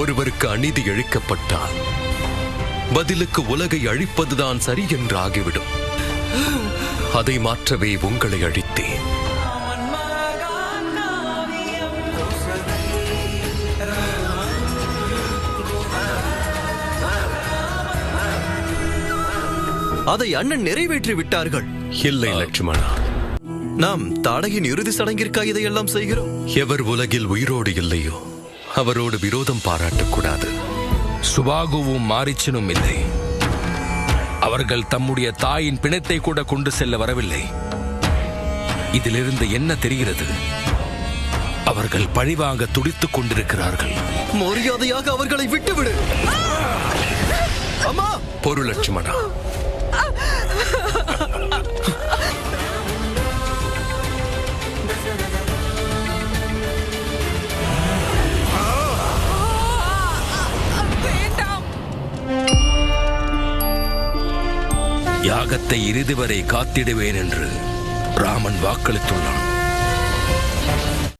ஒருவருக்கு அநீதி இழைக்கப்பட்டால் பதிலுக்கு உலகை அழிப்பதுதான் சரி என்று ஆகிவிடும் அதை மாற்றவே உங்களை அழித்தேன். அதை அண்ணன் நிறைவேற்றி விட்டார்கள். இல்லை லட்சுமணா. நாம் தாடகின் இறுதி சடங்கிற்காக இதையெல்லாம் செய்கிறோம். எவர் உலகில் உயிரோடு இல்லையோ அவரோடு விரோதம் பாராட்டக்கூடாது. சுபாகுவும் மாரிச்சனும் இல்லை. அவர்கள் தம்முடைய தாயின் பிணத்தை கூட கொண்டு செல்ல வரவில்லை. இதிலிருந்து என்ன தெரிகிறது? அவர்கள் பழிவாங்க துடித்துக் கொண்டிருக்கிறார்கள். மரியாதையாக அவர்களை விட்டுவிடு. அம்மா! பொரு யாகத்தை இறுதி வரை காத்திடுவேன் என்று ராமன் வாக்களித்துள்ளான்.